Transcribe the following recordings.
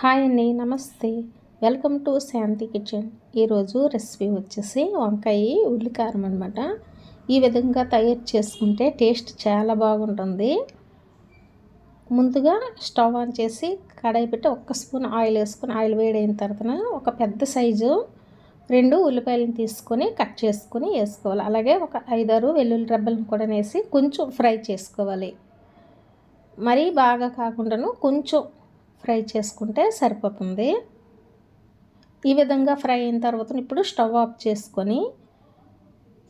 Hi అండి నమస్తే. Welcome to Shanti kitchen. ఈరోజు రెసిపీ వచ్చేసి వంకాయ ఉల్లికారం అనమాట ఈ విధంగా తయారు చేసుకుంటే టేస్ట్ చాలా బాగుంటుంది. ముందుగా స్టవ్ ఆన్ చేసి కడాయి పెట్టి ఒక్క స్పూన్ ఆయిల్ వేసుకొని ఆయిల్ వేడైన తర్వాత ఒక పెద్ద సైజు రెండు ఉల్లిపాయలను తీసుకొని కట్ చేసుకొని వేసుకోవాలి. అలాగే ఒక ఐదారు వెల్లుల్లి రెబ్బలను కూడా వేసి కొంచెం ఫ్రై చేసుకోవాలి. మరీ బాగా కాకుండాను కొంచెం ఫ్రై చేసుకుంటే సరిపోతుంది. ఈ విధంగా ఫ్రై అయిన తర్వాత ఇప్పుడు స్టవ్ ఆఫ్ చేసుకొని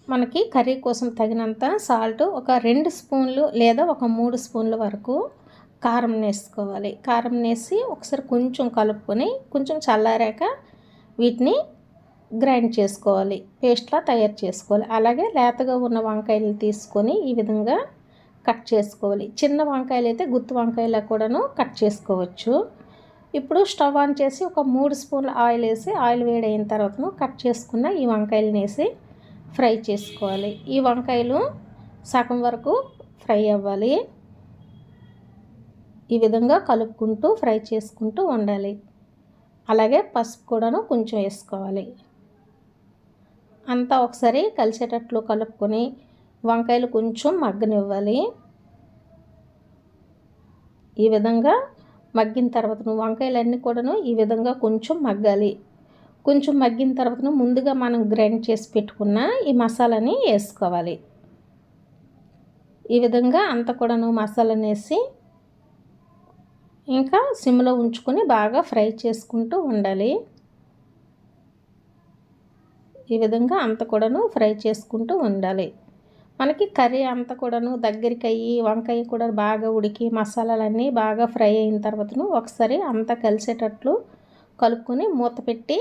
మనకి కర్రీ కోసం తగినంత సాల్ట్ ఒక రెండు స్పూన్లు లేదా ఒక మూడు స్పూన్ల వరకు కారం వేసుకోవాలి కారం వేసి ఒకసారి కొంచెం కలుపుకొని కొంచెం చల్లారాక వీటిని గ్రైండ్ చేసుకోవాలి. పేస్ట్లా తయారు చేసుకోవాలి. అలాగే లేతగా ఉన్న వంకాయలు తీసుకొని ఈ విధంగా కట్ చేసుకోవాలి. చిన్న వంకాయలు అయితే గుత్తి వంకాయలా కూడాను కట్ చేసుకోవచ్చు. ఇప్పుడు స్టవ్ ఆన్ చేసి ఒక మూడు స్పూన్ల ఆయిల్ వేసి ఆయిల్ వేడైన తర్వాత కట్ చేసుకున్న ఈ వంకాయలు వేసి ఫ్రై చేసుకోవాలి. ఈ వంకాయలు సగం వరకు ఫ్రై అవ్వాలి. ఈ విధంగా కలుపుకుంటూ ఫ్రై చేసుకుంటూ ఉండాలి అలాగే పసుపు కూడాను కొంచెం వేసుకోవాలి. అంతా ఒకసారి కలిసేటట్లు కలుపుకొని వంకాయలు కొంచెం మగ్గనివ్వాలి. ఈ విధంగా మగ్గిన తర్వాత వంకాయలన్నీ కూడాను ఈ విధంగా కొంచెం మగ్గాలి. కొంచెం మగ్గిన తర్వాత ముందుగా మనం గ్రైండ్ చేసి పెట్టుకున్న ఈ మసాలాని వేసుకోవాలి. ఈ విధంగా అంత కూడాను మసాలాని వేసి ఇంకా సిమ్లో ఉంచుకొని బాగా ఫ్రై చేసుకుంటూ ఉండాలి. ఈ విధంగా అంత కూడాను ఫ్రై చేసుకుంటూ ఉండాలి. మనకి కర్రీ అంతా కూడాను దగ్గరికి అయ్యి వంకాయ కూడా బాగా ఉడికి మసాలాలన్నీ బాగా ఫ్రై అయిన తర్వాతను ఒకసారి అంతా కలిసేటట్లు కలుపుకొని మూత పెట్టి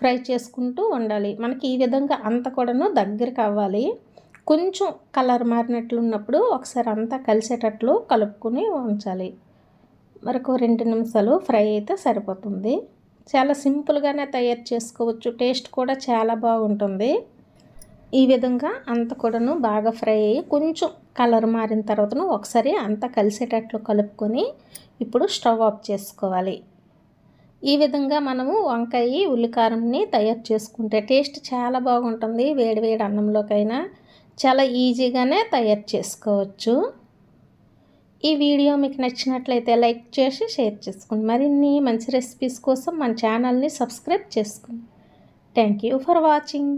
ఫ్రై చేసుకుంటూ ఉండాలి. మనకి ఈ విధంగా అంత కూడాను దగ్గరికి అవ్వాలి. కొంచెం కలర్ మారినట్లు ఉన్నప్పుడు ఒకసారి అంతా కలిసేటట్లు కలుపుకొని ఉంచాలి. మరొక రెండు నిమిషాలు ఫ్రై అయితే సరిపోతుంది. చాలా సింపుల్గానే తయారు చేసుకోవచ్చు. టేస్ట్ కూడా చాలా బాగుంటుంది. ఈ విధంగా అంత కూడాను బాగా ఫ్రై అయ్యి కొంచెం కలర్ మారిన తర్వాతను ఒకసారి అంతా కలిసేటట్లు కలుపుకొని ఇప్పుడు స్టవ్ ఆఫ్ చేసుకోవాలి. ఈ విధంగా మనము వంకాయ ఉల్లికారంని తయారు చేసుకుంటే టేస్ట్ చాలా బాగుంటుంది. వేడి వేడి అన్నంలోకైనా చాలా ఈజీగానే తయారు చేసుకోవచ్చు. ఈ వీడియో మీకు నచ్చినట్లయితే లైక్ చేసి షేర్ చేసుకోండి మరిన్ని మంచి రెసిపీస్ కోసం మన ఛానల్ని సబ్స్క్రైబ్ చేసుకోండి థ్యాంక్ యూ ఫర్ వాచింగ్.